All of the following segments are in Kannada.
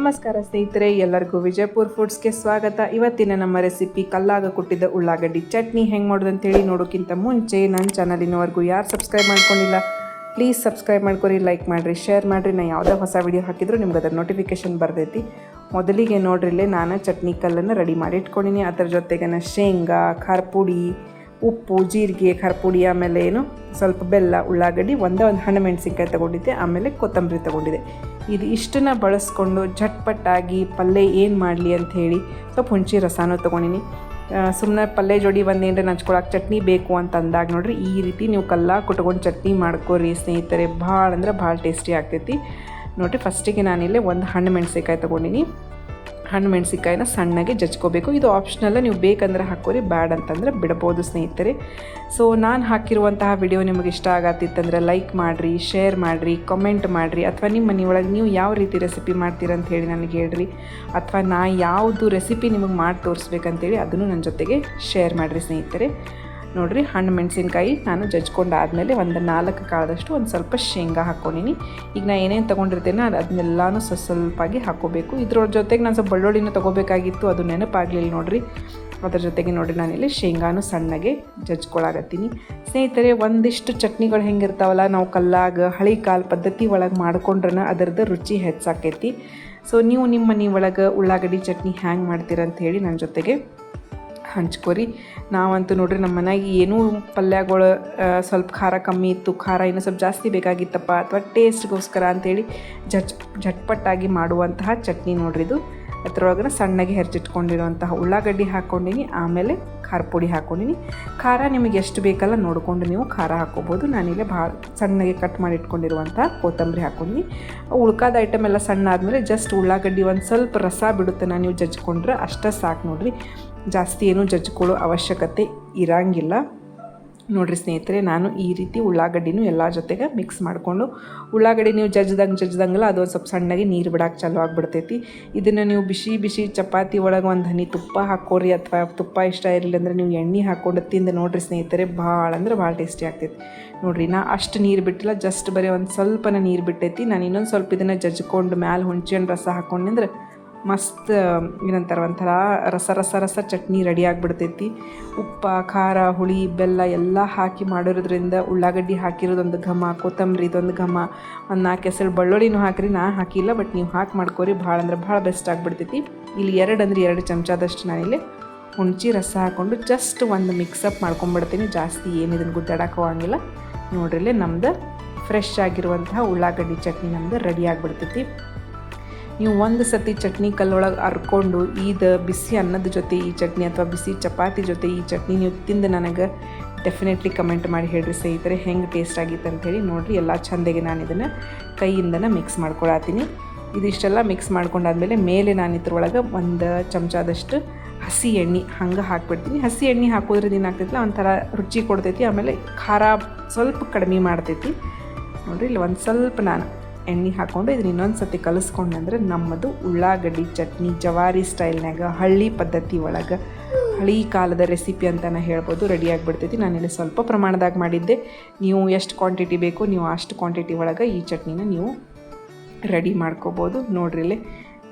ನಮಸ್ಕಾರ ಸ್ನೇಹಿತರೆ, ಎಲ್ಲರಿಗೂ ವಿಜಯಪುರ್ ಫುಡ್ಸ್ಗೆ ಸ್ವಾಗತ. ಇವತ್ತಿನ ನಮ್ಮ ರೆಸಿಪಿ ಕಲ್ಲಾಗ ಕೊಟ್ಟಿದ್ದ ಉಳ್ಳಾಗಡ್ಡಿ ಚಟ್ನಿ ಹೆಂಗೆ ಮಾಡೋದು ಅಂತೇಳಿ ನೋಡೋಕ್ಕಿಂತ ಮುಂಚೆ ನನ್ನ ಚಾನಲ್ ಯಾರು ಸಬ್ಸ್ಕ್ರೈಬ್ ಮಾಡ್ಕೊಂಡಿಲ್ಲ, ಪ್ಲೀಸ್ ಸಬ್ಸ್ಕ್ರೈಬ್ ಮಾಡ್ಕೊರಿ, ಲೈಕ್ ಮಾಡಿರಿ, ಶೇರ್ ಮಾಡಿರಿ. ನಾನು ಯಾವುದೇ ಹೊಸ ವಿಡಿಯೋ ಹಾಕಿದ್ರು ನಿಮ್ಗೆ ಅದರ ನೋಟಿಫಿಕೇಶನ್ ಬರ್ತೈತಿ. ಮೊದಲಿಗೆ ನೋಡ್ರಿಲ್ಲೇ, ನಾನು ಚಟ್ನಿ ಕಲ್ಲನ್ನು ರೆಡಿ ಮಾಡಿ ಇಟ್ಕೊಂಡಿನಿ. ಅದರ ಜೊತೆಗೆ ಶೇಂಗಾ, ಖಾರ ಪುಡಿ ಉಪ್ಪು, ಜೀರಿಗೆ ಖಾರ ಪುಡಿ ಆಮೇಲೆ ಏನು ಸ್ವಲ್ಪ ಬೆಲ್ಲ, ಉಳ್ಳಾಗಡ್ಡಿ, ಒಂದೇ ಒಂದು ಹಣ್ಣು ಮೆಣಸಿನ್ಕಾಯಿ ತೊಗೊಂಡಿದ್ದೆ, ಆಮೇಲೆ ಕೊತ್ತಂಬರಿ ತೊಗೊಂಡಿದ್ದೆ. ಇದು ಇಷ್ಟನ್ನ ಬಳಸ್ಕೊಂಡು ಝಟ್ಪಟ್ಟಾಗಿ ಪಲ್ಯ ಏನು ಮಾಡಲಿ ಅಂತ ಹೇಳಿ ಸ್ವಲ್ಪ ಹುಣಸಿ ರಸನೂ ತೊಗೊಂಡಿನಿ. ಸುಮ್ಮನೆ ಪಲ್ಯ ಜೋಡಿ ಒಂದು ಏನರ ನಂಚ್ಕೊಳಕ್ಕೆ ಚಟ್ನಿ ಬೇಕು ಅಂತ ಅಂದಾಗ ನೋಡ್ರಿ, ಈ ರೀತಿ ನೀವು ಕಲ್ಲ ಕುಟ್ಕೊಂಡು ಚಟ್ನಿ ಮಾಡ್ಕೋರಿ ಸ್ನೇಹಿತರೆ, ಭಾಳ ಅಂದ್ರೆ ಭಾಳ ಟೇಸ್ಟಿ ಆಗ್ತೈತಿ. ನೋಡಿರಿ ಫಸ್ಟಿಗೆ ನಾನಿಲ್ಲೇ ಒಂದು ಹಣ್ಣು ಮೆಣಸಿನ್ಕಾಯಿ ತೊಗೊಂಡಿನಿ. ಹಣ್ಣು ಮೆಣಸಿಕಾಯಿನ ಸಣ್ಣಗೆ ಜಜ್ಕೋಬೇಕು. ಇದು ಆಪ್ಷನಲ್ಲ ನೀವು ಬೇಕಂದ್ರೆ ಹಾಕೋರಿ ಬ್ಯಾಡ್ ಅಂತಂದ್ರೆ ಬಿಡ್ಬೋದು ಸ್ನೇಹಿತರೆ. ಸೊ ನಾನು ಹಾಕಿರುವಂತಹ ವಿಡಿಯೋ ನಿಮಗೆ ಇಷ್ಟ ಆಗತ್ತಿತ್ತಂದ್ರೆ ಲೈಕ್ ಮಾಡಿರಿ ಶೇರ್ ಮಾಡಿರಿ ಕಮೆಂಟ್ ಮಾಡಿರಿ, ಅಥವಾ ನಿಮ್ಮ ಮನೆಯೊಳಗೆ ನೀವು ಯಾವ ರೀತಿ ರೆಸಿಪಿ ಮಾಡ್ತೀರ ಅಂತ ಹೇಳಿ ನನಗೆ ಹೇಳ್ರಿ. ಅಥವಾ ನಾ ಯಾವುದು ರೆಸಿಪಿ ನಿಮಗೆ ಮಾಡಿ ತೋರಿಸ್ಬೇಕಂತೇಳಿ ಅದನ್ನು ನನ್ನ ಜೊತೆಗೆ ಶೇರ್ ಮಾಡಿರಿ ಸ್ನೇಹಿತರೆ. ನೋಡಿರಿ ಹಣ್ಣು ಮೆಣಸಿನ್ಕಾಯಿ ನಾನು ಜಜ್ಕೊಂಡಾದಮೇಲೆ ಒಂದು ನಾಲ್ಕು ಕಾಳದಷ್ಟು ಒಂದು ಸ್ವಲ್ಪ ಶೇಂಗಾ ಹಾಕ್ಕೊಂಡಿನಿ. ಈಗ ನಾನು ಏನೇನು ತೊಗೊಂಡಿರ್ತೇನೆ ಅದು ಅದನ್ನೆಲ್ಲನೂ ಸ್ವಲ್ಪ ಸ್ವಲ್ಪಾಗಿ ಹಾಕೋಬೇಕು ಇದ್ರ ಜೊತೆಗೆ ನಾನು ಸ್ವಲ್ಪ ಬೆಳ್ಳುಳ್ಳಿನ ತೊಗೋಬೇಕಾಗಿತ್ತು, ಅದು ನೆನಪಾಗಲಿಲ್ಲ ನೋಡಿರಿ. ಅದ್ರ ಜೊತೆಗೆ ನೋಡಿ ನಾನಿಲ್ಲಿ ಶೇಂಗಾನು ಸಣ್ಣಗೆ ಜಜ್ಕೊಳಗತ್ತೀನಿ ಸ್ನೇಹಿತರೆ, ಒಂದಿಷ್ಟು ಚಟ್ನಿಗಳು ಹೆಂಗಿರ್ತಾವಲ್ಲ, ನಾವು ಕಲ್ಲಾಗ, ಹಳಿ ಕಾಲ ಪದ್ಧತಿ ಒಳಗೆ ಮಾಡ್ಕೊಂಡ್ರೆ ಅದರದ್ದು ರುಚಿ ಹೆಚ್ಚಾಕೈತಿ. ಸೊ ನೀವು ನಿಮ್ಮ ಮನೆ ಒಳಗೆ ಉಳ್ಳಾಗಡ್ಡಿ ಚಟ್ನಿ ಹ್ಯಾಂಗೆ ಮಾಡ್ತೀರ ಅಂತ ಹೇಳಿ ನನ್ನ ಜೊತೆಗೆ ಹಂಚ್ಕೊರಿ. ನಾವಂತೂ ನೋಡ್ರಿ ನಮ್ಮ ಮನೆಯಾಗ ಏನೂ ಪಲ್ಯಗಳು ಸ್ವಲ್ಪ ಖಾರ ಕಮ್ಮಿ ಇತ್ತು. ಖಾರ ಇನ್ನೂ ಸ್ವಲ್ಪ ಜಾಸ್ತಿ ಬೇಕಾಗಿತ್ತಪ್ಪ. ಅಥವಾ ಟೇಸ್ಟ್ಗೋಸ್ಕರ ಅಂತೇಳಿ ಜಟ್, ಝಟ್ಪಟ್ಟಾಗಿ ಮಾಡುವಂತಹ ಚಟ್ನಿ ನೋಡ್ರಿ ಇದು. ಅದರೊಳಗನ ಸಣ್ಣಗೆ ಹೆಚ್ಚಿಟ್ಕೊಂಡಿರುವಂತಹ ಉಳ್ಳಾಗಡ್ಡಿ ಹಾಕ್ಕೊಂಡಿನಿ, ಆಮೇಲೆ ಖಾರ ಪುಡಿ ಹಾಕ್ಕೊಂಡಿನಿ. ಖಾರ ನಿಮಗೆ ಎಷ್ಟು ಬೇಕಲ್ಲ ನೋಡಿಕೊಂಡು ನೀವು ಖಾರ ಹಾಕ್ಕೋಬೋದು. ನಾನೀಗ ಭಾಳ ಸಣ್ಣಗೆ ಕಟ್ ಮಾಡಿ ಇಟ್ಕೊಂಡಿರುವಂಥ ಕೊತ್ತಂಬರಿ ಹಾಕ್ಕೊಂಡಿನಿ. ಉಳ್ಕಾದ ಐಟಮ್ ಎಲ್ಲ ಸಣ್ಣ ಆದಮೇಲೆ ಜಸ್ಟ್ ಉಳ್ಳಾಗಡ್ಡಿ ಒಂದು ಸ್ವಲ್ಪ ರಸ ಬಿಡುತ್ತೆ ನಾನು ನೀವು ಜಜ್ಕೊಂಡ್ರೆ ಅಷ್ಟೇ ಸಾಕು ನೋಡ್ರಿ. ಜಾಸ್ತಿ ಏನು ಜಜ್ಕೊಳ್ಳೋ ಅವಶ್ಯಕತೆ ಇರಂಗಿಲ್ಲ. ನೋಡಿರಿ ಸ್ನೇಹಿತರೆ, ನಾನು ಈ ರೀತಿ ಉಳ್ಳಾಗಡ್ಡಿನೂ ಎಲ್ಲ ಜೊತೆಗೆ ಮಿಕ್ಸ್ ಮಾಡಿಕೊಂಡು, ಉಳ್ಳಾಗಡ್ಡಿ ನೀವು ಜಜ್ದಂಗೆ ಜಜ್ದಂಗೆಲ್ಲ ಅದು ಒಂದು ಸ್ವಲ್ಪ ಸಣ್ಣಗೆ ನೀರು ಬಿಡಕ್ಕೆ ಚಾಲು ಆಗಿಬಿಡ್ತೈತಿ. ಇದನ್ನು ನೀವು ಬಿಸಿ ಬಿಸಿ ಚಪಾತಿ ಒಳಗೆ ಒಂದು ಹನಿ ತುಪ್ಪ ಹಾಕೋರಿ ಅಥವಾ ತುಪ್ಪ ಇಷ್ಟ ಇರಲಿಲ್ಲ ಅಂದರೆ ನೀವು ಎಣ್ಣೆ ಹಾಕ್ಕೊಂಡು ತಿಂದು ನೋಡಿರಿ ಸ್ನೇಹಿತರೆ, ಭಾಳ ಅಂದ್ರೆ ಭಾಳ ಟೇಸ್ಟಿ ಆಗ್ತೈತಿ. ನೋಡಿರಿ, ನಾ ಅಷ್ಟು ನೀರು ಬಿಟ್ಟಿಲ್ಲ, ಜಸ್ಟ್ ಬರೀ ಒಂದು ಸ್ವಲ್ಪನ ನೀರು ಬಿಟ್ಟೈತಿ. ನಾನು ಇನ್ನೊಂದು ಸ್ವಲ್ಪ ಇದನ್ನು ಜಜ್ಕೊಂಡು ಮ್ಯಾಲೆ ಹುಣ್ಸೆಹಣ್ಣು ರಸ ಹಾಕ್ಕೊಂಡ್ರೆ ಮಸ್ತ್ ಏನಂತಾರೆ ಒಂಥರ, ರಸ ರಸ ರಸ ಚಟ್ನಿ ರೆಡಿ ಆಗಿಬಿಡ್ತೈತಿ. ಉಪ್ಪು, ಖಾರ, ಹುಳಿ, ಬೆಲ್ಲ ಎಲ್ಲ ಹಾಕಿ ಮಾಡಿರೋದ್ರಿಂದ ಉಳ್ಳಾಗಡ್ಡಿ ಹಾಕಿರೋದೊಂದು ಘಮ, ಕೊತ್ತಂಬರಿ ಇದೊಂದು ಘಮ, ಒಂದು ನಾಲ್ಕು ಹೆಸರು ಬಳ್ಳುಳ್ಳಿನೂ ಹಾಕಿರಿ. ನಾ ಹಾಕಿಲ್ಲ ಬಟ್ ನೀವು ಹಾಕಿ ಮಾಡ್ಕೋರಿ. ಭಾಳ ಅಂದ್ರೆ ಭಾಳ ಬೆಸ್ಟ್ ಆಗಿಬಿಡ್ತೈತಿ. ಇಲ್ಲಿ ಎರಡು ಅಂದ್ರೆ ಎರಡು ಚಮಚದಷ್ಟು ಇಲ್ಲಿ ಹುಣ್ಚಿ ರಸ ಹಾಕ್ಕೊಂಡು ಜಸ್ಟ್ ಒಂದು ಮಿಕ್ಸಪ್ ಮಾಡ್ಕೊಂಬಿಡ್ತೀನಿ. ಜಾಸ್ತಿ ಏನು ಇದನ್ನು ಗುದ್ದಾಡಕ್ಕೆ ಹೋಗಂಗಿಲ್ಲ. ನೋಡ್ರಿಲ್ಲೇ ನಮ್ದು ಫ್ರೆಶ್ ಆಗಿರುವಂತಹ ಉಳ್ಳಾಗಡ್ಡಿ ಚಟ್ನಿ ನಮ್ದು ರೆಡಿ ಆಗಿಬಿಡ್ತೈತಿ. ನೀವು ಒಂದು ಸತಿ ಚಟ್ನಿ ಕಲ್ಲೊಳಗೆ ಅರ್ಕೊಂಡು ಇದು ಬಿಸಿ ಅನ್ನದ ಜೊತೆ ಈ ಚಟ್ನಿ ಅಥವಾ ಬಿಸಿ ಚಪಾತಿ ಜೊತೆ ಈ ಚಟ್ನಿ ನೀವು ತಿಂದು ನನಗೆ ಡೆಫಿನೆಟ್ಲಿ ಕಮೆಂಟ್ ಮಾಡಿ ಹೇಳ್ರಿ ಸ್ನೇಹಿತರೆ. ಹೆಂಗೆ ಟೇಸ್ಟ್ ಆಗಿತ್ತು ಅಂಥೇಳಿ ನೋಡಿರಿ. ಎಲ್ಲ ಚಂದಗೆ ನಾನು ಇದನ್ನು ಕೈಯಿಂದನೇ ಮಿಕ್ಸ್ ಮಾಡ್ಕೊಳತ್ತೀನಿ. ಇದಿಷ್ಟೆಲ್ಲ ಮಿಕ್ಸ್ ಮಾಡ್ಕೊಂಡಾದ್ಮೇಲೆ ಮೇಲೆ ನಾನು ಇದ್ರೊಳಗೆ ಒಂದು ಚಮಚದಷ್ಟು ಹಸಿ ಎಣ್ಣೆ ಹಂಗೆ ಹಾಕ್ಬಿಡ್ತೀನಿ. ಹಸಿ ಎಣ್ಣೆ ಹಾಕೋದ್ರಿಂದ ಏನಾಗ್ತೈತಿಲ್ಲ, ಒಂಥರ ರುಚಿ ಕೊಡ್ತೈತಿ. ಆಮೇಲೆ ಖಾರ ಸ್ವಲ್ಪ ಕಡಿಮೆ ಮಾಡ್ತೈತಿ. ನೋಡಿರಿ, ಇಲ್ಲಿ ಒಂದು ಸ್ವಲ್ಪ ನಾನು ಎಣ್ಣೆ ಹಾಕ್ಕೊಂಡು ಇದನ್ನ ಇನ್ನೊಂದು ಸತಿ ಕಲಿಸ್ಕೊಂಡೆ ನಮ್ಮದು ಉಳ್ಳಾಗಡ್ಡಿ ಚಟ್ನಿ, ಜವಾರಿ ಸ್ಟೈಲ್ನಾಗ ಹಳ್ಳಿ ಪದ್ಧತಿ ಒಳಗೆ. ಹಳಿ ಕಾಲದ ರೆಸಿಪಿ ಅಂತಲೇ ಹೇಳ್ಬೋದು, ರೆಡಿ ಆಗಿಬಿಡ್ತೈತಿ. ನಾನಿಲ್ಲಿ ಸ್ವಲ್ಪ ಪ್ರಮಾಣದಾಗ ಮಾಡಿದ್ದೆ. ನೀವು ಎಷ್ಟು ಕ್ವಾಂಟಿಟಿ ಬೇಕು, ನೀವು ಅಷ್ಟು ಕ್ವಾಂಟಿಟಿ ಒಳಗೆ ಈ ಚಟ್ನಿನ ನೀವು ರೆಡಿ ಮಾಡ್ಕೋಬೋದು. ನೋಡ್ರಿಲೆ.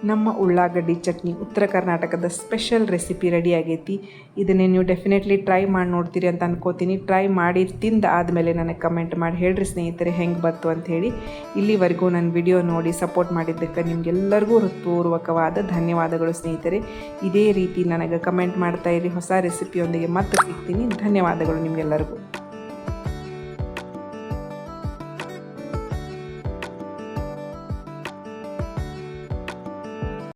ನಮ್ಮ ಉಳ್ಳಾಗಡ್ಡಿ ಚಟ್ನಿ ಉತ್ತರ ಕರ್ನಾಟಕದ ಸ್ಪೆಷಲ್ ರೆಸಿಪಿ ರೆಡಿ ಆಗೈತಿ. ಇದನ್ನೇ ನೀವು ಡೆಫಿನೆಟ್ಲಿ ಟ್ರೈ ಮಾಡಿ ನೋಡ್ತೀರಿ ಅಂತ ಅನ್ಕೋತೀನಿ. ಟ್ರೈ ಮಾಡಿ ತಿಂದ ಆದಮೇಲೆ ನನಗೆ ಕಮೆಂಟ್ ಮಾಡಿ ಹೇಳ್ರಿ ಸ್ನೇಹಿತರೆ ಹೆಂಗೆ ಬಂತು ಅಂಥೇಳಿ ಇಲ್ಲಿವರೆಗೂ ನನ್ನ ವಿಡಿಯೋ ನೋಡಿ ಸಪೋರ್ಟ್ ಮಾಡಿದ್ದಕ್ಕೆ ನಿಮಗೆಲ್ಲರಿಗೂ ಹೃತ್ಪೂರ್ವಕವಾದ ಧನ್ಯವಾದಗಳು ಸ್ನೇಹಿತರೆ. ಇದೇ ರೀತಿ ನನಗೆ ಕಮೆಂಟ್ ಮಾಡ್ತಾ ಇರಿ. ಹೊಸ ರೆಸಿಪಿಯೊಂದಿಗೆ ಮತ್ತೆ ಸಿಗ್ತೀನಿ. ಧನ್ಯವಾದಗಳು ನಿಮಗೆಲ್ಲರಿಗೂ.